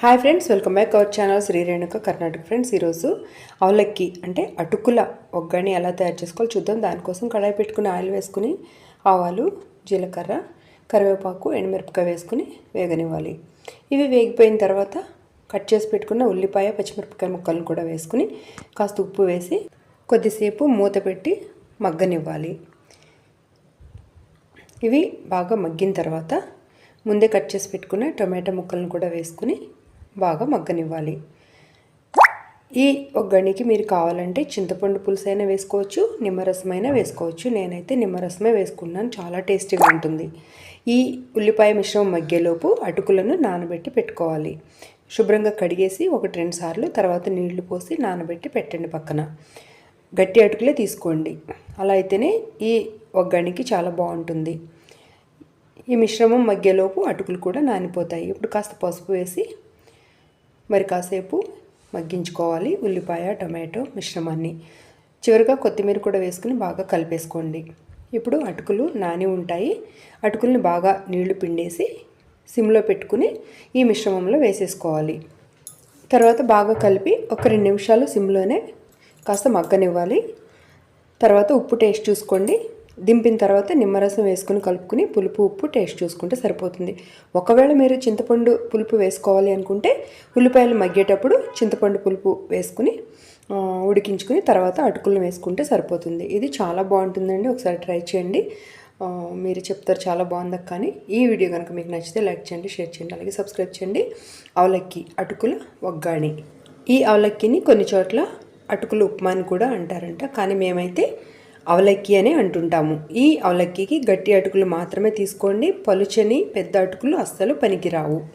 Hi friends welcome back our channel Shri Renuka Karnataka friends ఈరోజు అవలక్కి అంటే అటుకుల ఒగ్గని ఎలా తయారు చేసుకోవాలో చూద్దాం. దానికోసం కడాయి పెట్టుకుని ఆయిల్ వేసుకుని ఆవాలు జీలకర్ర కరివేపాకు ఎండుమిరపకాయ వేసుకుని వేగనివ్వాలి. ఇవి వేగిపోయిన తర్వాత కట్ చేసి పెట్టుకున్న ఉల్లిపాయ పచ్చిమిరపకాయ ముక్కలను కూడా వేసుకుని కాస్త ఉప్పు వేసి కొద్దిసేపు మూత పెట్టి మగ్గనివ్వాలి. ఇవి బాగా మగ్గిన తర్వాత ముందే కట్ చేసి పెట్టుకున్న టొమాటో ముక్కలను కూడా వేసుకుని బాగా మగ్గనివ్వాలి. ఈ ఒగ్గడికి మీరు కావాలంటే చింతపండు పులుసు అయినా వేసుకోవచ్చు నిమ్మరసమైనా వేసుకోవచ్చు. నేనైతే నిమ్మరసమే వేసుకున్నాను చాలా టేస్టీగా ఉంటుంది. ఈ ఉల్లిపాయ మిశ్రమం మగ్గేలోపు అటుకులను నానబెట్టి పెట్టుకోవాలి. శుభ్రంగా కడిగేసి ఒకటి రెండు సార్లు తర్వాత నీళ్ళు పోసి నానబెట్టి పెట్టండి పక్కన. గట్టి అటుకులే తీసుకోండి. అలా అయితేనే ఈ ఒగ్గడికి చాలా బాగుంటుంది. ఈ మిశ్రమం మగ్గేలోపు అటుకులు కూడా నానిపోతాయి. ఇప్పుడు కాస్త పసుపు వేసి మరి కాసేపు మగ్గించుకోవాలి. ఉల్లిపాయ టమాటో మిశ్రమాన్ని. చివరిగా కొత్తిమీర కూడా వేసుకుని బాగా కలిపేసుకోండి. ఇప్పుడు అటుకులు నాని ఉంటాయి. అటుకుల్ని బాగా నీళ్ళు పిండేసి సిమ్లో పెట్టుకుని ఈ మిశ్రమంలో వేసేసుకోవాలి. తర్వాత బాగా కలిపి ఒక రెండు నిమిషాలు సిమ్లోనే కాస్త మగ్గనివ్వాలి. తర్వాత ఉప్పు టేస్ట్ చూసుకోండి. దింపిన తర్వాత నిమ్మరసం వేసుకుని కలుపుకుని పులుపు ఉప్పు టేస్ట్ చూసుకుంటే సరిపోతుంది. ఒకవేళ మీరు చింతపండు పులుపు వేసుకోవాలి అనుకుంటే ఉల్లిపాయలు మగ్గేటప్పుడు చింతపండు పులుపు వేసుకుని ఉడికించుకుని తర్వాత అటుకులను వేసుకుంటే సరిపోతుంది. ఇది చాలా బాగుంటుందండి. ఒకసారి ట్రై చేయండి. మీరు చెప్తారు చాలా బాగుంది కానీ ఈ వీడియో కనుక మీకు నచ్చితే లైక్ చేయండి షేర్ చేయండి అలాగే సబ్స్క్రైబ్ చేయండి. అవలక్కి అటుకుల ఒగ్గాణి ఈ అవలక్కిని కొన్ని చోట్ల అటుకులు ఉప్మా అని కూడా అంటారంట. కానీ మేమైతే అవలక్కి అని అంటుంటాము. ఈ అవలక్కికి గట్టి అటుకులు మాత్రమే తీసుకోండి. పలుచని పెద్ద అటుకులు అస్సలు పనికిరావు.